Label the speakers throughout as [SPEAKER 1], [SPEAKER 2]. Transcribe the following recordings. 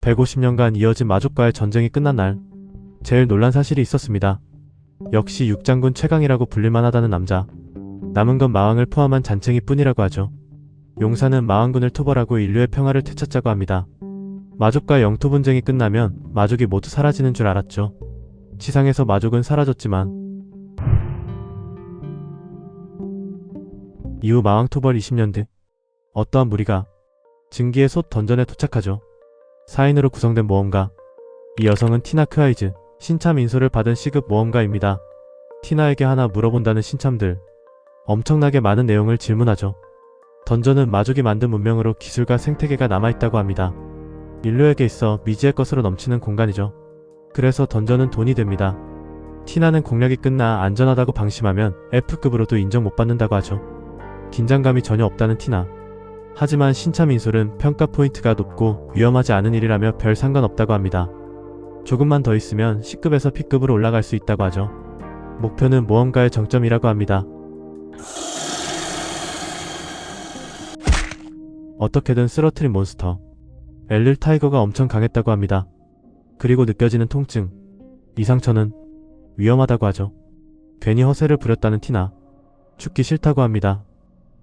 [SPEAKER 1] 150년간 이어진 마족과의 전쟁이 끝난 날 제일 놀란 사실이 있었습니다. 역시 육장군 최강이라고 불릴만 하다는 남자. 남은 건 마왕을 포함한 잔챙이 뿐이라고 하죠. 용사는 마왕군을 토벌하고 인류의 평화를 되찾자고 합니다. 마족과 영토 분쟁이 끝나면 마족이 모두 사라지는 줄 알았죠. 지상에서 마족은 사라졌지만 이후 마왕 토벌 20년 뒤 어떠한 무리가 증기의 솥 던전에 도착하죠. 4인으로 구성된 모험가. 이 여성은 티나 크아이즈, 신참 인솔을 받은 시급 모험가입니다. 티나에게 하나 물어본다는 신참들. 엄청나게 많은 내용을 질문하죠. 던전은 마족이 만든 문명으로 기술과 생태계가 남아있다고 합니다. 인류에게 있어 미지의 것으로 넘치는 공간이죠. 그래서 던전은 돈이 됩니다. 티나는 공략이 끝나 안전하다고 방심하면 F급으로도 인정 못 받는다고 하죠. 긴장감이 전혀 없다는 티나. 하지만 신참 인솔은 평가 포인트가 높고 위험하지 않은 일이라며 별 상관없다고 합니다. 조금만 더 있으면 C급에서 P급으로 올라갈 수 있다고 하죠. 목표는 모험가의 정점이라고 합니다. 어떻게든 쓰러트린 몬스터. 엘릴 타이거가 엄청 강했다고 합니다. 그리고 느껴지는 통증. 이 상처는 위험하다고 하죠. 괜히 허세를 부렸다는 티나. 죽기 싫다고 합니다.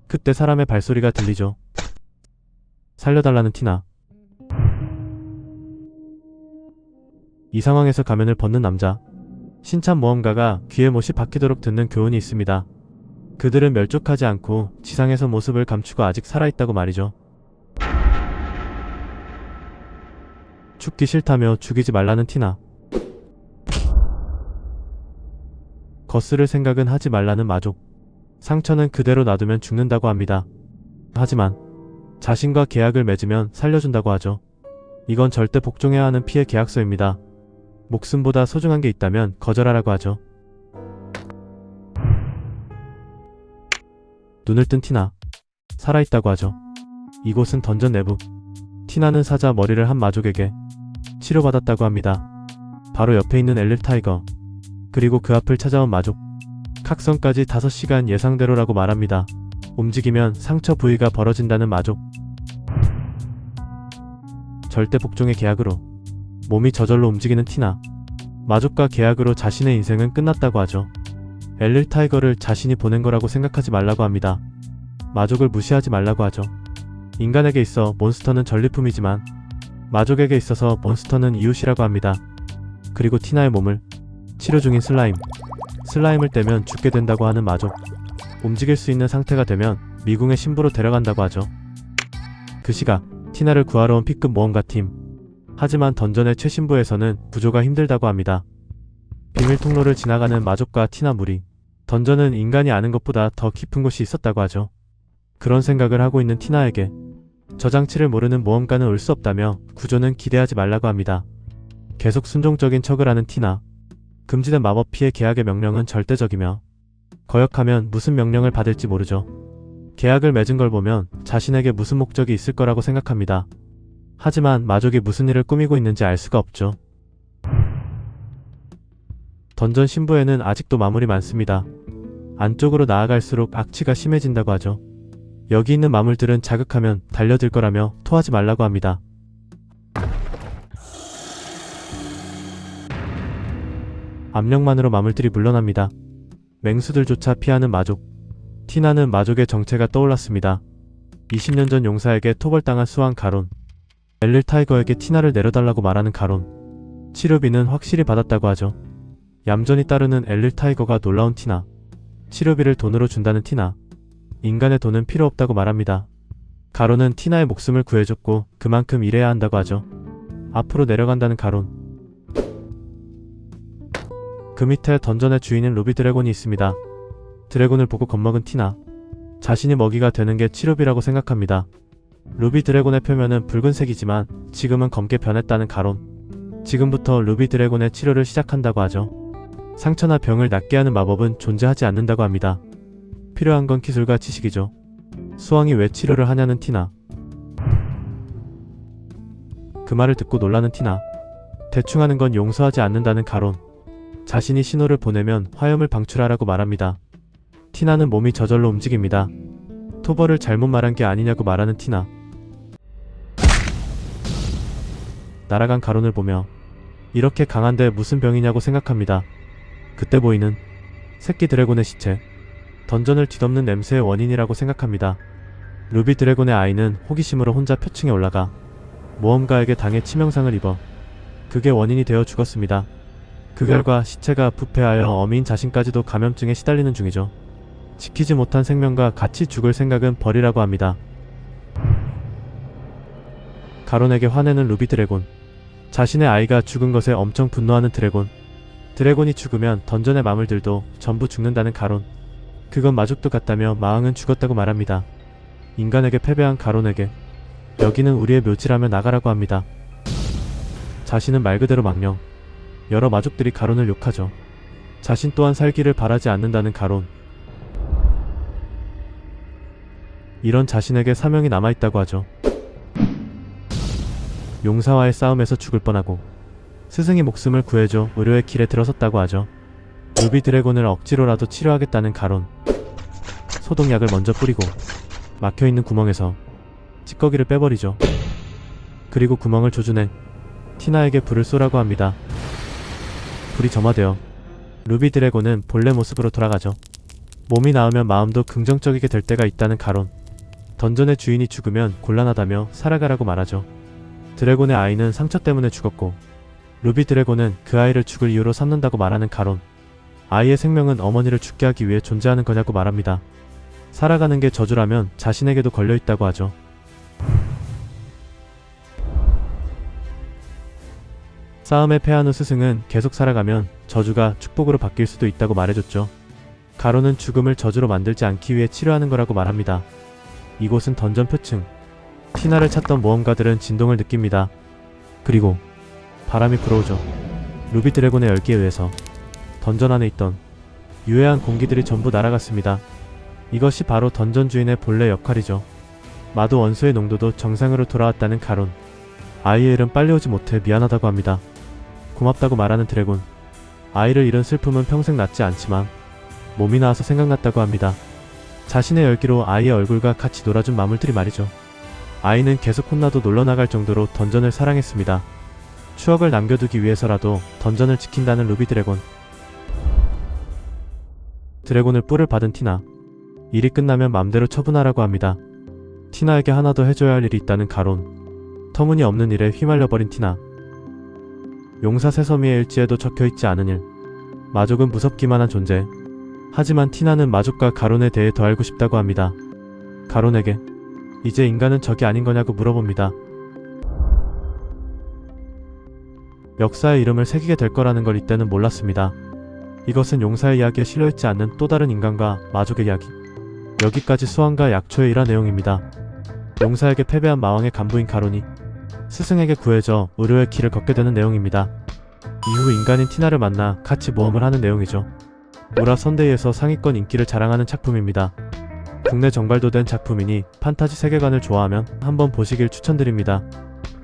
[SPEAKER 1] 그때 사람의 발소리가 들리죠. 살려달라는 티나. 이 상황에서 가면을 벗는 남자. 신참 모험가가 귀에 못이 박히도록 듣는 교훈이 있습니다. 그들은 멸족하지 않고 지상에서 모습을 감추고 아직 살아있다고 말이죠. 죽기 싫다며 죽이지 말라는 티나. 거스를 생각은 하지 말라는 마족. 상처는 그대로 놔두면 죽는다고 합니다. 하지만 자신과 계약을 맺으면 살려준다고 하죠. 이건 절대 복종해야 하는 피해 계약서입니다. 목숨보다 소중한 게 있다면 거절하라고 하죠. 눈을 뜬 티나. 살아있다고 하죠. 이곳은 던전 내부. 티나는 사자 머리를 한 마족에게 치료받았다고 합니다. 바로 옆에 있는 엘릴 타이거. 그리고 그 앞을 찾아온 마족. 각성까지 5시간 예상대로라고 말합니다. 움직이면 상처 부위가 벌어진다는 마족. 절대 복종의 계약으로 몸이 저절로 움직이는 티나. 마족과 계약으로 자신의 인생은 끝났다고 하죠. 엘릴 타이거를 자신이 보낸 거라고 생각하지 말라고 합니다. 마족을 무시하지 말라고 하죠. 인간에게 있어 몬스터는 전리품이지만 마족에게 있어서 몬스터는 이웃이라고 합니다. 그리고 티나의 몸을 치료 중인 슬라임. 슬라임을 떼면 죽게 된다고 하는 마족. 움직일 수 있는 상태가 되면 미궁의 신부로 데려간다고 하죠. 그 시각 티나를 구하러 온 P급 모험가 팀. 하지만 던전의 최신부에서는 구조가 힘들다고 합니다. 비밀 통로를 지나가는 마족과 티나 무리. 던전은 인간이 아는 것보다 더 깊은 곳이 있었다고 하죠. 그런 생각을 하고 있는 티나에게 저 장치를 모르는 모험가는 올 수 없다며 구조는 기대하지 말라고 합니다. 계속 순종적인 척을 하는 티나. 금지된 마법 피해 계약의 명령은 절대적이며 거역하면 무슨 명령을 받을지 모르죠. 계약을 맺은 걸 보면 자신에게 무슨 목적이 있을 거라고 생각합니다. 하지만 마족이 무슨 일을 꾸미고 있는지 알 수가 없죠. 던전 신부에는 아직도 마물이 많습니다. 안쪽으로 나아갈수록 악취가 심해진다고 하죠. 여기 있는 마물들은 자극하면 달려들 거라며 토하지 말라고 합니다. 압력만으로 마물들이 물러납니다. 맹수들조차 피하는 마족. 티나는 마족의 정체가 떠올랐습니다. 20년 전 용사에게 토벌당한 수왕 가론. 엘릴 타이거에게 티나를 내려달라고 말하는 가론. 치료비는 확실히 받았다고 하죠. 얌전히 따르는 엘릴 타이거가 놀라운 티나. 치료비를 돈으로 준다는 티나. 인간의 돈은 필요 없다고 말합니다. 가론은 티나의 목숨을 구해줬고 그만큼 일해야 한다고 하죠. 앞으로 내려간다는 가론. 그 밑에 던전의 주인인 루비 드래곤이 있습니다. 드래곤을 보고 겁먹은 티나. 자신이 먹이가 되는 게 치료비라고 생각합니다. 루비 드래곤의 표면은 붉은색이지만 지금은 검게 변했다는 가론. 지금부터 루비 드래곤의 치료를 시작한다고 하죠. 상처나 병을 낫게 하는 마법은 존재하지 않는다고 합니다. 필요한 건 기술과 지식이죠. 수왕이 왜 치료를 하냐는 티나. 그 말을 듣고 놀라는 티나. 대충 하는 건 용서하지 않는다는 가론. 자신이 신호를 보내면 화염을 방출하라고 말합니다. 티나는 몸이 저절로 움직입니다. 토벌을 잘못 말한 게 아니냐고 말하는 티나. 날아간 가론을 보며 이렇게 강한데 무슨 병이냐고 생각합니다. 그때 보이는 새끼 드래곤의 시체, 던전을 뒤덮는 냄새의 원인이라고 생각합니다. 루비 드래곤의 아이는 호기심으로 혼자 표층에 올라가 모험가에게 당해 치명상을 입어 그게 원인이 되어 죽었습니다. 그 결과 시체가 부패하여 어미인 자신까지도 감염증에 시달리는 중이죠. 지키지 못한 생명과 같이 죽을 생각은 벌이라고 합니다. 가론에게 화내는 루비 드래곤. 자신의 아이가 죽은 것에 엄청 분노하는 드래곤. 드래곤이 죽으면 던전의 마물들도 전부 죽는다는 가론. 그건 마족도 같다며 마왕은 죽었다고 말합니다. 인간에게 패배한 가론에게 여기는 우리의 묘지라며 나가라고 합니다. 자신은 말 그대로 망령. 여러 마족들이 가론을 욕하죠. 자신 또한 살기를 바라지 않는다는 가론. 이런 자신에게 사명이 남아있다고 하죠. 용사와의 싸움에서 죽을 뻔하고 스승이 목숨을 구해줘 의료의 길에 들어섰다고 하죠. 루비 드래곤을 억지로라도 치료하겠다는 가론. 소독약을 먼저 뿌리고 막혀있는 구멍에서 찌꺼기를 빼버리죠. 그리고 구멍을 조준해 티나에게 불을 쏘라고 합니다. 불이 점화되어 루비 드래곤은 본래 모습으로 돌아가죠. 몸이 나으면 마음도 긍정적이게 될 때가 있다는 가론. 던전의 주인이 죽으면 곤란하다며 살아가라고 말하죠. 드래곤의 아이는 상처 때문에 죽었고 루비 드래곤은 그 아이를 죽을 이유로 삼는다고 말하는 가론. 아이의 생명은 어머니를 죽게 하기 위해 존재하는 거냐고 말합니다. 살아가는 게 저주라면 자신에게도 걸려있다고 하죠. 싸움에 패한 후 스승은 계속 살아가면 저주가 축복으로 바뀔 수도 있다고 말해줬죠. 가로는 죽음을 저주로 만들지 않기 위해 치료하는 거라고 말합니다. 이곳은 던전 표층. 티나를 찾던 모험가들은 진동을 느낍니다. 그리고 바람이 불어오죠. 루비 드래곤의 열기에 의해서 던전 안에 있던 유해한 공기들이 전부 날아갔습니다. 이것이 바로 던전 주인의 본래 역할이죠. 마도 원소의 농도도 정상으로 돌아왔다는 가론. 아이의 일은 빨리 오지 못해 미안하다고 합니다. 고맙다고 말하는 드래곤. 아이를 잃은 슬픔은 평생 낫지 않지만 몸이 나와서 생각났다고 합니다. 자신의 열기로 아이의 얼굴과 같이 놀아준 마물들이 말이죠. 아이는 계속 혼나도 놀러나갈 정도로 던전을 사랑했습니다. 추억을 남겨두기 위해서라도 던전을 지킨다는 루비 드래곤. 드래곤을 뿔을 받은 티나. 일이 끝나면 맘대로 처분하라고 합니다. 티나에게 하나 더 해줘야 할 일이 있다는 가론. 터무니없는 일에 휘말려버린 티나. 용사 새서미의 일지에도 적혀있지 않은 일. 마족은 무섭기만 한 존재. 하지만 티나는 마족과 가론에 대해 더 알고 싶다고 합니다. 가론에게 이제 인간은 적이 아닌 거냐고 물어봅니다. 역사의 이름을 새기게 될 거라는 걸 이때는 몰랐습니다. 이것은 용사의 이야기에 실려있지 않는 또 다른 인간과 마족의 이야기. 여기까지 수완과 약초의 일화 내용입니다. 용사에게 패배한 마왕의 간부인 가론이 스승에게 구해져 의료의 길을 걷게 되는 내용입니다. 이후 인간인 티나를 만나 같이 모험을 하는 내용이죠. 우라 선데이에서 상위권 인기를 자랑하는 작품입니다. 국내 정발도 된 작품이니 판타지 세계관을 좋아하면 한번 보시길 추천드립니다.